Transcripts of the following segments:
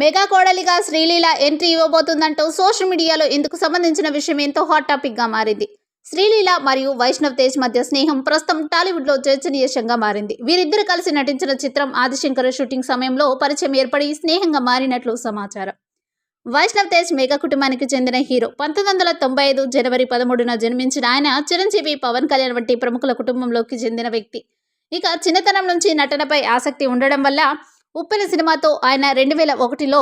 Mega కోడలిగా Sreeleela entry ఇవ్వబోతుందంటూ social మీడియాలో ఇందుకు సంబంధించిన విషయం ఎంతో హాట్ టాపిక్గా మారింది. శ్రీలీల మరియు వైష్ణవ్ తేజ్ మధ్య స్నేహం ప్రస్తుతం టాలీవుడ్లో చర్చనీయాంశంగా మారింది. వీరిద్దరు కలిసి నటించిన చిత్రం ఆదిశంకర షూటింగ్ సమయంలో పరిచయం ఏర్పడి స్నేహంగా మారినట్లు సమాచారం. వైష్ణవ్ తేజ్ మెగా కుటుంబానికి చెందిన హీరో. పంతొమ్మిది వందల తొంభై ఐదు జనవరి పదమూడున జన్మించిన ఆయన చిరంజీవి పవన్ కళ్యాణ్ వంటి ప్రముఖుల కుటుంబంలోకి చెందిన వ్యక్తి. ఇక చిన్నతనం నుంచి నటనపై ఆసక్తి ఉండడం వల్ల ఉప్పెన సినిమాతో ఆయన రెండు వేల ఒకటిలో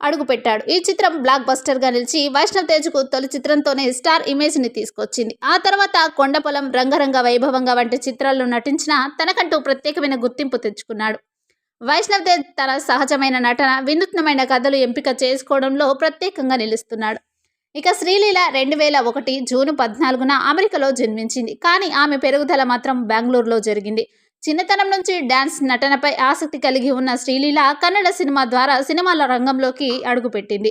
అడుగుపెట్టాడు. ఈ చిత్రం బ్లాక్ బస్టర్గా నిలిచి వైష్ణవ్ తేజ్కు తొలి చిత్రంతోనే స్టార్ ఇమేజ్ని తీసుకొచ్చింది. ఆ తర్వాత కొండపొలం రంగరంగ వైభవంగా వంటి చిత్రాల్లో నటించిన తనకంటూ ప్రత్యేకమైన గుర్తింపు తెచ్చుకున్నాడు. వైష్ణవ్ తేజ్ తన సహజమైన నటన వినూత్నమైన కథలు ఎంపిక చేసుకోవడంలో ప్రత్యేకంగా నిలుస్తున్నాడు. ఇక శ్రీలీల రెండు వేల ఒకటి జూన్ పద్నాలుగున అమెరికాలో జన్మించింది. కానీ ఆమె పెరుగుదల మాత్రం బెంగళూరులో జరిగింది. చిన్నతనం నుంచి డ్యాన్స్ నటనపై ఆసక్తి కలిగి ఉన్న శ్రీలీల కన్నడ సినిమా ద్వారా సినిమాల రంగంలోకి అడుగుపెట్టింది.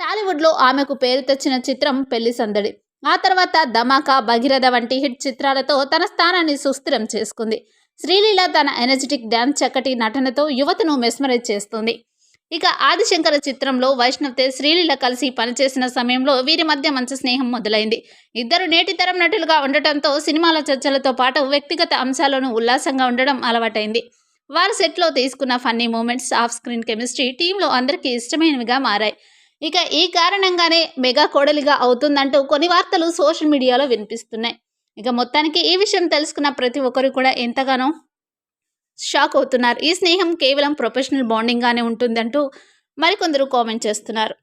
టాలీవుడ్లో ఆమెకు పేరు తెచ్చిన చిత్రం పెళ్ళి సందడి. ఆ తర్వాత ధమాకా భగీరథ వంటి హిట్ చిత్రాలతో తన స్థానాన్ని సుస్థిరం చేసుకుంది. శ్రీలీల తన ఎనర్జెటిక్ డ్యాన్స్ చక్కటి నటనతో యువతను మెస్మరైజ్ చేస్తుంది. ఇక ఆదిశంకర చిత్రంలో వైష్ణవ్ తేజ్ శ్రీలీల కలిసి పనిచేసిన సమయంలో వీరి మధ్య మంచి స్నేహం మొదలైంది. ఇద్దరు నేటి తరం నటులుగా ఉండటంతో సినిమాల చర్చలతో పాటు వ్యక్తిగత అంశాలను ఉల్లాసంగా ఉండడం అలవాటైంది. వారు సెట్లో తీసుకున్న funny moments off screen chemistry టీంలో అందరికీ ఇష్టమైనవిగా మారాయి. ఇక ఈ కారణంగానే మెగా కోడలిగా అవుతుందంటూ కొన్ని వార్తలు సోషల్ మీడియాలో వినిపిస్తున్నాయి. ఇక మొత్తానికి ఈ విషయం తెలుసుకున్న ప్రతి ఒక్కరు కూడా ఎంతగానో షాక్ అవుతున్నారు. ఈ స్నేహం కేవలం ప్రొఫెషనల్ బాండింగ్గానే ఉంటుందంటూ మరికొందరు కామెంట్ చేస్తున్నారు.